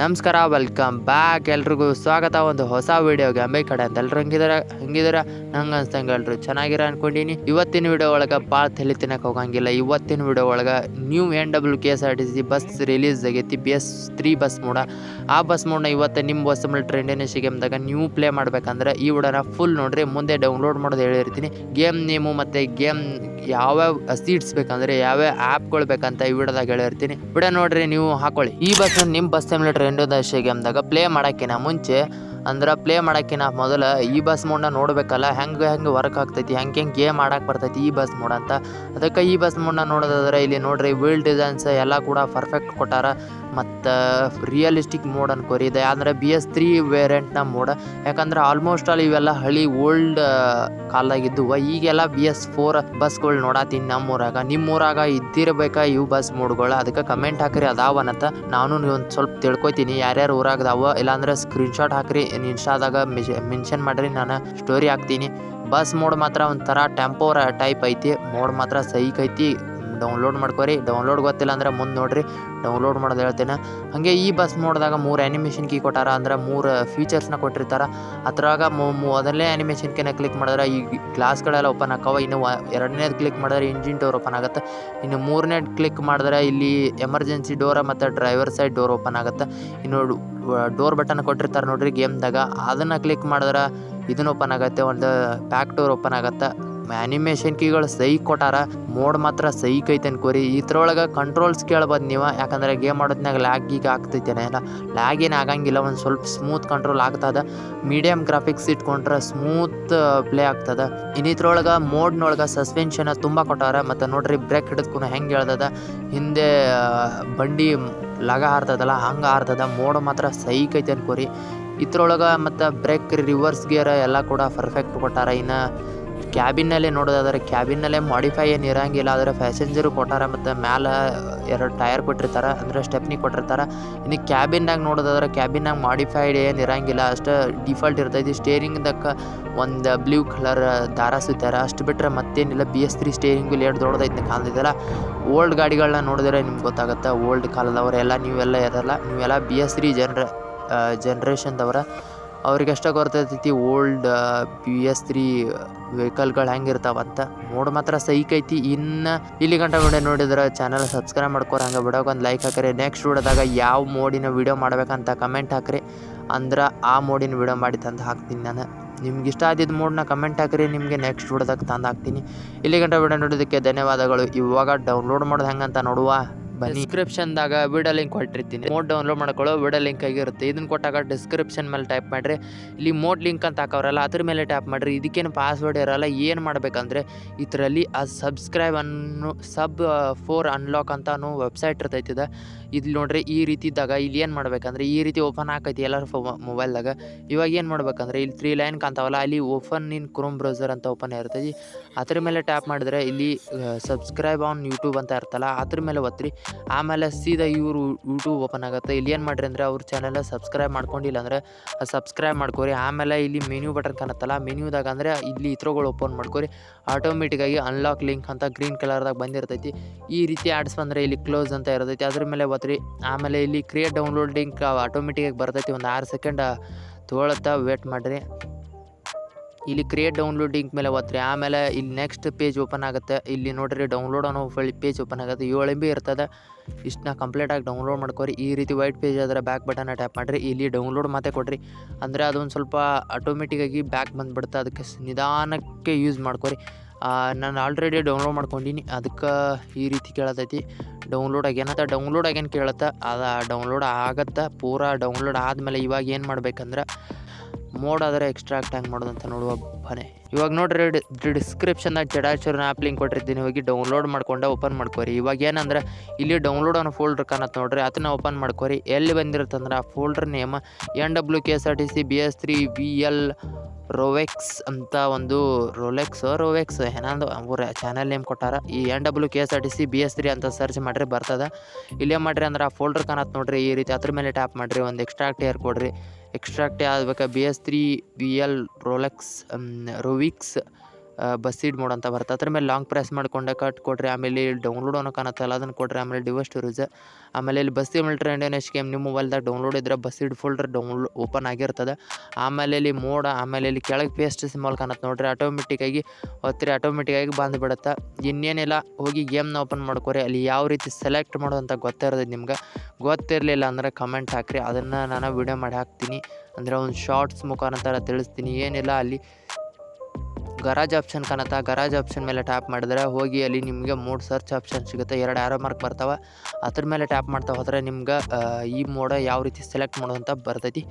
ನಮಸ್ಕಾರ welcome back ಎಲ್ರಿಗೂ ಸ್ವಾಗತ. ಒಂದು ಹೊಸ ವಿಡಿಯೋಗೆ ಅಂಬೈ ಕಡೆ ಅಂತ ಎಲ್ರು ಹಂಗಿದಾರ? ಹಂಗಿದಾರ? ನಂಗೆ ಅನ್ಸಂಗೆ ಎಲ್ರು ಚೆನ್ನಾಗಿರ ಅನ್ಕೊಂಡಿನಿ. ಇವತ್ತಿನ ವಿಡಿಯೋ ಒಳಗೆ ಭಾಳ ತಲೆ ತಿನ್ನಕ್ಕೆ ಹೋಗಂಗಿಲ್ಲ. ಇವತ್ತಿನ ವಿಡಿಯೋ ಒಳಗೆ new N W K S R T C bus release ಆಗೈತಿ. ಬಿ ಎಸ್ ತ್ರೀ ಬಸ್ ಮೂಡ. ಆ ಬಸ್ ಮೂಡನ ಇವತ್ತು ನಿಮ್ಮ ಬಸ್ ಮೇಲೆ ಟ್ರೆಂಡಿನ ಗೇಮ್ದಾಗ ನೀವು ಪ್ಲೇ ಮಾಡ್ಬೇಕಂದ್ರೆ ಈ ವಿಡಿಯೋನ ಫುಲ್ ನೋಡ್ರಿ. ಮುಂದೆ ಡೌನ್ಲೋಡ್ ಮಾಡೋದು ಹೇಳಿರ್ತೀನಿ. ಗೇಮ್ ನೇಮು ಮತ್ತು ಗೇಮ್ ಯಾವ್ಯಾವ ಸೀಟ್ಸ್ ಬೇಕಂದ್ರೆ, ಯಾವ್ಯಾವ ಆ್ಯಪ್ಗಳು ಬೇಕಂತ ಈ ವಿಡಿಯೋದಾಗ ಹೇಳಿರ್ತೀನಿ. ವಿಡಿಯೋ ನೋಡ್ರಿ, ನೀವು ಹಾಕೊಳ್ಳಿ. ಈ ಬಸ್ ನಿಮ್ಮ ಬಸ್ ಸಿಮ್ಯುಲೇಟರ್ ಗೇಮ್ ಗೇಮ್ದಾಗ ಪ್ಲೇ ಮಾಡೋಕ್ಕಿಂತ ಮುಂಚೆ, ಅಂದ್ರೆ ಪ್ಲೇ ಮಾಡೋಕ್ಕಿಂತ ಮೊದಲ ಈ ಬಸ್ ಮೋಡ್ನ ನೋಡಬೇಕಲ್ಲ, ಹೆಂಗೆ ಹೆಂಗೆ ವರ್ಕ್ ಆಗ್ತೈತಿ, ಹೆಂಗೆ ಹೆಂಗೆ ಗೇಮ್ ಆಡಕ್ಕೆ ಬರ್ತೈತಿ ಈ ಬಸ್ ಮೋಡ್ ಅಂತ. ಅದಕ್ಕೆ ಈ ಬಸ್ ಮೋಡ್ನ ನೋಡೋದಾದ್ರೆ ಇಲ್ಲಿ ನೋಡ್ರಿ ವೀಲ್ ಡಿಸೈನ್ಸ್ ಎಲ್ಲ ಕೂಡ ಪರ್ಫೆಕ್ಟ್ ಕೊಟ್ಟಾರ. ಮತ್ತು ರಿಯಲಿಸ್ಟಿಕ್ ಮೋಡ್ ಅನ್ಕೋರಿ. ಇದೆ ಅಂದರೆ ಬಿ ಎಸ್ ತ್ರೀ ವೇರಿಯಂಟ್ನ ಮೋಡ್ ಯಾಕಂದ್ರೆ ಆಲ್ಮೋಸ್ಟ್ ಆಲ್ ಇವೆಲ್ಲ ಹಳಿ ಓಲ್ಡ್ ಕಾಲದಾಗಿದ್ದುವ. ಈಗೆಲ್ಲ ಬಿ ಎಸ್ ಫೋರ್ ಬಸ್ಗಳು ನೋಡತ್ತೀನಿ ನಮ್ಮೂರಾಗ. ನಿಮ್ಮ ಊರಾಗ ಇದ್ದಿರಬೇಕಾ ಇವು ಬಸ್ ಮೋಡ್ಗಳು ಅದಕ್ಕೆ ಕಮೆಂಟ್ ಹಾಕ್ರಿ, ಅದಾವನಂತ. ನಾನು ಒಂದು ಸ್ವಲ್ಪ ತಿಳ್ಕೊತೀನಿ. ಯಾರ್ಯಾರು ಊರಾಗ ಅದಾವ ಇಲ್ಲಾಂದ್ರೆ ಸ್ಕ್ರೀನ್ಶಾಟ್ ಹಾಕ್ರಿ. ಇನ್ಸ್ಟಾದಾಗ ಮೆನ್ಷನ್ ಮಾಡ್ರಿ, ನಾನು ಸ್ಟೋರಿ ಹಾಕ್ತೀನಿ. ಬಸ್ ಮೋಡ್ ಮಾತ್ರ ಒಂಥರ ಟೆಂಪೋರ ಟೈಪ್ ಐತಿ. ಮೋಡ್ ಮಾತ್ರ ಸೈಕ್ ಐತಿ. ಡೌನ್ಲೋಡ್ ಮಾಡ್ಕೊರಿ. ಡೌನ್ಲೋಡ್ ಗೊತ್ತಿಲ್ಲ ಅಂದ್ರೆ ಮುಂದೆ ನೋಡ್ರಿ. ಡೌನ್ಲೋಡ್ ಮಾಡೋದು ಹೇಳ್ತೇನೆ. ಹಾಗೆ ಈ ಬಸ್ ಮೋಡ್ದಾಗ ಮೂರು ಆ್ಯನಿಮೇಷನ್ ಕೀ ಕೊಟ್ಟಾರ ಅಂದ್ರೆ ಮೂರು ಫೀಚರ್ಸ್ನ ಕೊಟ್ಟಿರ್ತಾರ. ಅದ್ರಾಗ ಮೊದಲನೇ ಆ್ಯನಿಮೇಷನ್ ಕೀನ ಕ್ಲಿಕ್ ಮಾಡಿದ್ರೆ ಈ ಗ್ಲಾಸ್ಗಳೆಲ್ಲ ಓಪನ್ ಆಕವ ಇನ್ನು ಎರಡನೇದು ಕ್ಲಿಕ್ ಮಾಡಿದ್ರೆ ಇಂಜಿನ್ ಡೋರ್ ಓಪನ್ ಆಗುತ್ತೆ. ಇನ್ನು ಮೂರನೇ ಕ್ಲಿಕ್ ಮಾಡಿದ್ರೆ ಇಲ್ಲಿ ಎಮರ್ಜೆನ್ಸಿ ಡೋರ ಮತ್ತು ಡ್ರೈವರ್ ಸೈಡ್ ಡೋರ್ ಓಪನ್ ಆಗುತ್ತೆ. ಇನ್ನು ಡೋರ್ ಬಟನ್ ಕೊಟ್ಟಿರ್ತಾರೆ ನೋಡ್ರಿ ಗೇಮ್ದಾಗ ಅದನ್ನು ಕ್ಲಿಕ್ ಮಾಡಿದ್ರೆ ಇದನ್ನ ಓಪನ್ ಆಗುತ್ತೆ. ಒಂದು ಬ್ಯಾಕ್ ಡೋರ್ ಓಪನ್ ಆಗುತ್ತೆ. ಆ್ಯನಿಮೇಷನ್ ಕೀಗಳು ಸೈ ಕೊಟ್ಟಾರ, ಮೋಡ್ ಮಾತ್ರ ಸೈಕ್ ಐತೆ ಅನ್ಕೋರಿ ಇದ್ರೊಳಗೆ ಕಂಟ್ರೋಲ್ಸ್ ಕೇಳ್ಬೋದು ನೀವು, ಯಾಕಂದ್ರೆ ಗೇಮ್ ಮಾಡೋದ್ನಾಗ ಲ್ಯಾಗ್ ಈಗ ಆಗ್ತೈತೇನೆ. ಇಲ್ಲ ಲ್ಯಾಗ್ ಏನು ಆಗಂಗಿಲ್ಲ, ಒಂದು ಸ್ವಲ್ಪ ಸ್ಮೂತ್ ಕಂಟ್ರೋಲ್ ಆಗ್ತದ. ಮೀಡಿಯಮ್ ಗ್ರಾಫಿಕ್ಸ್ ಇಟ್ಕೊಂಡ್ರೆ ಸ್ಮೂತ್ ಪ್ಲೇ ಆಗ್ತದ. ಇನ್ನಿದ್ರೊಳಗೆ ಮೋಡ್ನೊಳಗೆ ಸಸ್ಪೆನ್ಷನ್ ತುಂಬ ಕೊಟ್ಟಾರ. ಮತ್ತು ನೋಡ್ರಿ ಬ್ರೇಕ್ ಹಿಡಿದ್ಕೊಂಡು ಹೆಂಗೆ ಹೇಳ್ದದ? ಹಿಂದೆ ಬಂಡಿ ಲಗ ಹಾರ್ತದಲ್ಲ, ಹಂಗೆ ಹಾರ್ತದ. ಮೋಡ್ ಮಾತ್ರ ಸೈಕ್ ಐತೆ ಅನ್ಕೋರಿ ಇದ್ರೊಳಗೆ ಮತ್ತು ಬ್ರೇಕ್ ರಿವರ್ಸ್ ಗೇರ್ ಎಲ್ಲ ಕೂಡ ಪರ್ಫೆಕ್ಟ್ ಕೊಟ್ಟಾರ. ಇನ್ನು ಕ್ಯಾಬಿನಲ್ಲೇ ನೋಡೋದಾದ್ರೆ ಕ್ಯಾಬಿನಲ್ಲೇ ಮಾಡಿಫೈ ಏನು ಇರಂಗಿಲ್ಲ. ಆದರೆ ಪ್ಯಾಸೆಂಜರು ಕೊಟ್ಟಾರ ಮತ್ತು ಮ್ಯಾಲೆ ಎರಡು ಟೈರ್ ಕೊಟ್ಟಿರ್ತಾರೆ, ಅಂದರೆ ಸ್ಟೆಪ್ನಿ ಕೊಟ್ಟಿರ್ತಾರೆ. ಇನ್ನು ಕ್ಯಾಬಿನ್ನಾಗ ನೋಡೋದಾದ್ರೆ ಕ್ಯಾಬಿನ್ನಾಗ ಮಾಡಿಫೈಡ್ ಏನು ಇರಂಗಿಲ್ಲ. ಅಷ್ಟು ಡಿಫಾಲ್ಟ್ ಇರ್ತೈತಿ. ಸ್ಟೇರಿಂಗ್ದಕ್ಕೆ ಒಂದು ಬ್ಲೂ ಕಲರ್ ದಾರ ಸುತ್ತಾರ ಅಷ್ಟು ಬಿಟ್ಟರೆ ಮತ್ತೇನಿಲ್ಲ. B S three steering wheel ಎರಡು ದೊಡ್ಡದೈತೆ ಕಾಣ್ತಿದ್ದಲ್ಲ ಓಲ್ಡ್ ಗಾಡಿಗಳನ್ನ ನೋಡಿದ್ರೆ ನಿಮ್ಗೆ ಗೊತ್ತಾಗುತ್ತೆ. ಓಲ್ಡ್ ಕಾಲದವರೆಲ್ಲ ನೀವೆಲ್ಲ ಇರಲ್ಲ ನೀವೆಲ್ಲ ಬಿ ಎಸ್ ತ್ರೀ ಜನ್ರ ಜನ್ರೇಷನ್ದವ್ರ ಅವ್ರಿಗೆ ಎಷ್ಟ ಗೊತ್ತೈತಿ ಓಲ್ಡ್ ಬಿ ಎಸ್ ತ್ರೀ ವೆಹಿಕಲ್ಗಳು ಹೆಂಗಿರ್ತಾವ ಅಂತ. ಮೋಡ್ ಮಾತ್ರ ಸೈಕ್ ಐತಿ. ಇನ್ನು ಇಲ್ಲಿ ಗಂಟ ವಿಡಿಯೋ ನೋಡಿದ್ರೆ ಚಾನಲ್ ಸಬ್ಸ್ಕ್ರೈಬ್ ಮಾಡ್ಕೊರ ಹಂಗೆ ಬಿಡೋಕೆ ಒಂದು ಲೈಕ್ ಹಾಕ್ರಿ. ನೆಕ್ಸ್ಟ್ ವಿಡಿಯೋದಾಗ ಯಾವ ಮೋಡಿನ ವಿಡಿಯೋ ಮಾಡ್ಬೇಕಂತ ಕಮೆಂಟ್ ಹಾಕ್ರಿ. ಅಂದ್ರೆ ಆ ಮೋಡಿನ ವಿಡಿಯೋ ಮಾಡಿ ತಂದು ಹಾಕ್ತೀನಿ ನಾನು. ನಿಮ್ಗೆ ಇಷ್ಟ ಆದಿದ್ದ ಮೋಡನ್ನ ಕಮೆಂಟ್ ಹಾಕ್ರಿ. ನಿಮಗೆ ನೆಕ್ಸ್ಟ್ ವಿಡಿಯೋದಾಗ ತಂದು ಹಾಕ್ತೀನಿ. ಇಲ್ಲಿ ಗಂಟ ವಿಡಿಯೋ ನೋಡೋದಕ್ಕೆ ಧನ್ಯವಾದಗಳು. ಇವಾಗ ಡೌನ್ಲೋಡ್ ಮಾಡೋದು ಹೆಂಗಂತ ನೋಡುವ. ಬನ್ನಿ. ಡಿಸ್ಕ್ರಿಪ್ಷನ್ದಾಗ ವಿಡಿಯೋ ಲಿಂಕ್ ಕೊಟ್ಟಿರ್ತೀನಿ. ಮೋಡ್ ಡೌನ್ಲೋಡ್ ಮಾಡ್ಕೊಳ್ಳೋ ವಿಡಿಯೋ ಲಿಂಕ್ ಆಗಿರುತ್ತೆ. ಇದನ್ನ ಕೊಟ್ಟಾಗ ಡಿಸ್ಕ್ರಿಪ್ಷನ್ ಮೇಲೆ ಟೈಪ್ ಮಾಡಿರಿ. ಇಲ್ಲಿ ಮೋಡ್ ಲಿಂಕ್ ಅಂತ ಹಾಕವ್ರಲ್ಲ, ಅದ್ರ ಮೇಲೆ ಟ್ಯಾಪ್ ಮಾಡಿರಿ. ಇದಕ್ಕೇನು ಪಾಸ್ವರ್ಡ್ ಇರಲ್ಲ, ಏನು ಮಾಡ್ಬೇಕಂದ್ರೆ ಇದರಲ್ಲಿ ಆ ಸಬ್ಸ್ಕ್ರೈಬ್ ಅನ್ನು ಸಬ್ ಫೋರ್ ಅನ್ಲಾಕ್ ಅಂತ ವೆಬ್ಸೈಟ್ ಇರ್ತೈತಿ ಇದು ಇಲ್ಲಿ ನೋಡ್ರಿ, ಈ ರೀತಿ ಇದ್ದಾಗ ಇಲ್ಲಿ ಏನು ಮಾಡ್ಬೇಕಂದ್ರೆ, ಈ ರೀತಿ ಓಪನ್ ಆಕೈತಿ ಎಲ್ಲರ ಫೋ ಮೊಬೈಲ್ದಾಗ ಇವಾಗ ಏನು ಮಾಡ್ಬೇಕಂದ್ರೆ, ಇಲ್ಲಿ ತ್ರೀ ಲೈನ್ ಕಾಣ್ತಾವಲ್ಲ, ಅಲ್ಲಿ ಓಪನ್ ಇನ್ ಕ್ರೋಮ್ ಬ್ರೌಸರ್ ಅಂತ ಓಪನ್ ಇರ್ತೈತಿ ಅದ್ರ ಮೇಲೆ ಟ್ಯಾಪ್ ಮಾಡಿದ್ರೆ ಇಲ್ಲಿ ಸಬ್ಸ್ಕ್ರೈಬ್ ಆನ್ ಯೂಟ್ಯೂಬ್ ಅಂತ ಇರ್ತಲ್ಲ, ಅದ್ರ ಮೇಲೆ ಒತ್ತಿರಿ ಆಮೇಲೆ ಸೀದಾ ಇವರು ಯೂಟ್ಯೂಬ್ ಓಪನ್ ಆಗುತ್ತೆ. ಇಲ್ಲಿ ಏನು ಮಾಡ್ರಿ ಅಂದರೆ ಅವ್ರ ಚಾನಲ್ ಸಬ್ಸ್ಕ್ರೈಬ್ ಮಾಡ್ಕೊಂಡಿಲ್ಲ ಅಂದರೆ ಸಬ್ಸ್ಕ್ರೈಬ್ ಮಾಡ್ಕೊರಿ. ಆಮೇಲೆ ಇಲ್ಲಿ ಮೆನ್ಯೂ ಬಟನ್ ಕಾಣುತ್ತಲ್ಲ ಮೆನ್ಯೂದಾಗ ಅಂದರೆ ಇಲ್ಲಿ ಇತ್ರೋಗಳು ಓಪನ್ ಮಾಡ್ಕೊರಿ. ಆಟೋಮೆಟಿಕ್ಕಾಗಿ ಅನ್ಲಾಕ್ ಲಿಂಕ್ ಅಂತ ಗ್ರೀನ್ ಕಲರ್ದಾಗ ಬಂದಿರ್ತೈತಿ. ಈ ರೀತಿ ಆಡ್ಸ್ ಬಂದರೆ ಇಲ್ಲಿ ಕ್ಲೋಸ್ ಅಂತ ಇರ್ತೈತಿ. ಅದ್ರ ಮೇಲೆ ಒತ್ತಿರಿ ಆಮೇಲೆ ಇಲ್ಲಿ ಕ್ರಿಯೇಟ್ ಡೌನ್ಲೋಡ್ ಲಿಂಕ್ ಆಟೋಮೆಟಿಕಾಗಿ ಬರ್ತೈತಿ. ಒಂದು ಆರು ಸೆಕೆಂಡ್ ತೊಗೊಳತ್ತಾ ವೇಟ್ ಮಾಡಿರಿ. ಇಲ್ಲಿ ಕ್ರಿಯೇಟ್ ಡೌನ್ಲೋಡ್ ಲಿಂಕ್ ಮೇಲೆ ಒತ್ತಿರಿ ಆಮೇಲೆ ಇಲ್ಲಿ ನೆಕ್ಸ್ಟ್ ಪೇಜ್ ಓಪನ್ ಆಗುತ್ತೆ. ಇಲ್ಲಿ ನೋಡ್ರಿ ಡೌನ್ಲೋಡ್ ಅನ್ನೋ ಪೇಜ್ ಓಪನ್ ಆಗುತ್ತೆ. ಏಳು ಎಂ ಬಿ ಇರ್ತದೆ ಇಷ್ಟನ್ನ ಕಂಪ್ಲೀಟಾಗಿ ಡೌನ್ಲೋಡ್ ಮಾಡ್ಕೊರಿ. ಈ ರೀತಿ ವೈಟ್ ಪೇಜ್ ಆದರೆ ಬ್ಯಾಕ್ ಬಟನ್ನ ಟ್ಯಾಪ್ ಮಾಡಿರಿ. ಇಲ್ಲಿ ಡೌನ್ಲೋಡ್ ಮತ್ತೆ ಕೊಡ್ರಿ. ಅಂದರೆ ಅದೊಂದು ಸ್ವಲ್ಪ ಆಟೋಮೆಟಿಕ್ಕಾಗಿ ಬ್ಯಾಕ್ ಬಂದುಬಿಡುತ್ತೆ. ಅದಕ್ಕೆ ನಿಧಾನಕ್ಕೆ ಯೂಸ್ ಮಾಡ್ಕೊರಿ. ನಾನು ಆಲ್ರೆಡಿ ಡೌನ್ಲೋಡ್ ಮಾಡ್ಕೊಂಡಿನಿ. ಅದಕ್ಕೆ ಈ ರೀತಿ ಕೇಳತೈತಿ. ಡೌನ್ಲೋಡ್ ಆಗ್ಯಾನಂತ ಡೌನ್ಲೋಡ್ ಆಗ್ಯಾನ ಕೇಳತ್ತೆ? ಅದು ಡೌನ್ಲೋಡ್ ಆಗತ್ತೆ. ಪೂರಾ ಡೌನ್ಲೋಡ್ ಆದಮೇಲೆ ಇವಾಗ ಏನು ಮಾಡ್ಬೇಕಂದ್ರೆ ಮೋಡ್ ಆದರೆ ಎಕ್ಸ್ಟ್ರಾಕ್ಟ್ ಹ್ಯಾಂಗ್ ಮಾಡೋದು ಅಂತ ನೋಡುವ ಬನೆ ಇವಾಗ ನೋಡ್ರಿ ಡಿಸ್ಕ್ರಿಪ್ಷನ್ದಾಗ ಜಡಾಚೂರ್ನ ಆ್ಯಪ್ ಲಿಂಕ್ ಕೊಟ್ಟಿರ್ತೀನಿ. ಹೋಗಿ ಡೌನ್ಲೋಡ್ ಮಾಡ್ಕೊಂಡು ಓಪನ್ ಮಾಡ್ಕೊರಿ. ಇವಾಗ ಏನಂದ್ರೆ, ಇಲ್ಲಿ ಡೌನ್ಲೋಡ್ ಅನ್ನೋ ಫೋಲ್ಡರ್ ಕಾಣತ್ತೆ ನೋಡ್ರಿ. ಅದನ್ನ ಓಪನ್ ಮಾಡ್ಕೋರಿ. ಎಲ್ಲಿ ಬಂದಿರುತ್ತಂದ್ರೆ ಆ folder name N W K S R T C B S three V L Rovex ಅಂತ ಒಂದು ರೋಲೆಕ್ಸ್ ರೋವೆಕ್ಸ್ ಏನಂದು, ಅವ್ರ ಚಾನಲ್ ನೇಮ್ ಕೊಟ್ಟಾರ. ಈ N W K S R T C B S three ಅಂತ ಸರ್ಚ್ ಮಾಡಿರಿ, ಬರ್ತದ. ಇಲ್ಲೇ ಮಾಡಿರಿ ಅಂದ್ರೆ ಆ ಫೋಲ್ಡರ್ ಕಾಣತ್ತೆ ನೋಡ್ರಿ. ಈ ರೀತಿ ಅದ್ರ ಮೇಲೆ ಟ್ಯಾಪ್ ಮಾಡಿರಿ. ಒಂದು ಎಕ್ಸ್ಟ್ರಾಕ್ಟ್ ಏರ್ ಕೊಡ್ರಿ. Extract ಆಗ್ಬೇಕಾ? B S three V L Rolex Rovix bus seed mod ಅಂತ ಬರುತ್ತೆ. ಅದ್ರ ಮೇಲೆ ಲಾಂಗ್ ಪ್ರೆಸ್ ಮಾಡ್ಕೊಂಡೆ ಕಟ್ ಕೊಡ್ರಿ. ಆಮೇಲೆ ಡೌನ್ಲೋಡ್ ಅನ್ನೋ ಕಾಣತ್ತಲ್ಲ ಅದನ್ನು ಕೊಡ್ರಿ. ಆಮೇಲೆ ಡಿವೈಸ್ ಸ್ಟೋರೇಜ್ ಆಮೇಲೆ ಇಲ್ಲಿ ಬಸ್ ಮಿಲ್ಟ್ರ ಇಂಡಿಯನ್ ಗೇಮ್ ನಿಮ್ಮ ಮೊಬೈಲ್ದಾಗ ಡೌನ್ಲೋಡ್ ಇದ್ರೆ bus seed folder download open ಆಗಿರ್ತದೆ. ಆಮೇಲೆ ಇಲ್ಲಿ ಮೋಡ ಆಮೇಲೆ ಇಲ್ಲಿ ಕೆಳಗೆ ಪೇಸ್ಟ್ ಸಿಂಬಲ್ ಕಾಣತ್ತೆ ನೋಡ್ರಿ. ಆಟೋಮೆಟಿಕ್ಕಾಗಿ ಒತ್ತಿರಿ. ಆಟೋಮೆಟಿಕ್ಕಾಗಿ ಬಂದುಬಿಡುತ್ತೆ. ಇನ್ನೇನಿಲ್ಲ, ಹೋಗಿ ಗೇಮ್ನ ಓಪನ್ ಮಾಡ್ಕೊರಿ. ಅಲ್ಲಿ ಯಾವ ರೀತಿ ಸೆಲೆಕ್ಟ್ ಮಾಡೋದು ಅಂತ ಗೊತ್ತಿರೋದು ನಿಮ್ಗೆ. ಗೊತ್ತಿರಲಿಲ್ಲ ಅಂದ್ರೆ ಕಮೆಂಟ್ ಹಾಕ್ರಿ. ಅದನ್ನು ನಾನು ವಿಡಿಯೋ ಮಾಡಿ ಹಾಕ್ತೀನಿ. ಅಂದರೆ ಒಂದು ಶಾರ್ಟ್ಸ್ ಮುಖಾಂತರ ತಿಳಿಸ್ತೀನಿ. ಏನಿಲ್ಲ, ಅಲ್ಲಿ ಗರಾಜ್ ಆಪ್ಷನ್ ಕಾಣುತ್ತಾ? ಗರಾಜ್ ಆಪ್ಷನ್ ಮೇಲೆ ಟ್ಯಾಪ್ ಮಾಡಿದ್ರೆ ಹೋಗಿ ಅಲ್ಲಿ ನಿಮಗೆ ಮೂಡ್ ಸರ್ಚ್ ಆಪ್ಷನ್ ಸಿಗುತ್ತೆ. ಎರಡು ಆರೋ ಮಾರ್ಕ್ ಬರ್ತಾವೆ. ಅದ್ರ ಮೇಲೆ ಟ್ಯಾಪ್ ಮಾಡ್ತಾ ಹೋದರೆ ನಿಮ್ಗೆ ಈ ಮೋಡ ಯಾವ ರೀತಿ ಸೆಲೆಕ್ಟ್ ಮಾಡುವಂಥ ಬರ್ತೈತಿ.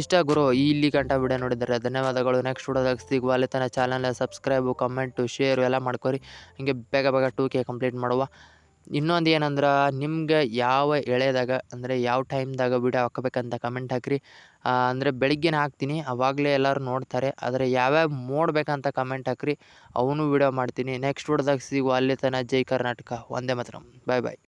ಇಷ್ಟ ಗುರು ಇಲ್ಲಿ ಗಂಟ ವಿಡಿಯೋ ನೋಡಿದ್ದಾರೆ ಧನ್ಯವಾದಗಳು. ನೆಕ್ಸ್ಟ್ ವಿಡಿಯೋದಾಗ ಸಿಗುವ ಅಲ್ಲಿ ತನ್ನ ಚಾನಲ್ ಸಬ್ಸ್ಕ್ರೈಬು ಕಮೆಂಟು ಶೇರು ಎಲ್ಲ ಮಾಡ್ಕೊರಿ. ಹಂಗೆ ಬೇಗ ಬೇಗ ಟೂ ಕಂಪ್ಲೀಟ್ ಮಾಡುವ. ಇನ್ನೊಂದು ಏನಂದ್ರೆ ನಿಮ್ಗೆ ಯಾವ ಎಳೆದಾಗ ಅಂದರೆ ಯಾವ ಟೈಮ್ದಾಗ ವಿಡಿಯೋ ಹಾಕಬೇಕಂತ ಕಮೆಂಟ್ ಹಾಕ್ರಿ. ಅಂದರೆ ಬೆಳಿಗ್ಗೆನೇ ಹಾಕ್ತೀನಿ, ಅವಾಗಲೇ ಎಲ್ಲರೂ ನೋಡ್ತಾರೆ. ಆದರೆ ಯಾವ್ಯಾವ ಮೋಡ್ ಬೇಕಂತ ಕಮೆಂಟ್ ಹಾಕ್ರಿ, ಅವನು ವಿಡಿಯೋ ಮಾಡ್ತೀನಿ. ನೆಕ್ಸ್ಟ್ ವಿಡಿಯೋದಾಗ ಸಿಗುವ ಅಲ್ಲಿ ತನಕ ಜೈ ಕರ್ನಾಟಕ. ಒಂದೇ ಮಾತ್ರ. ಬಾಯ್ ಬಾಯ್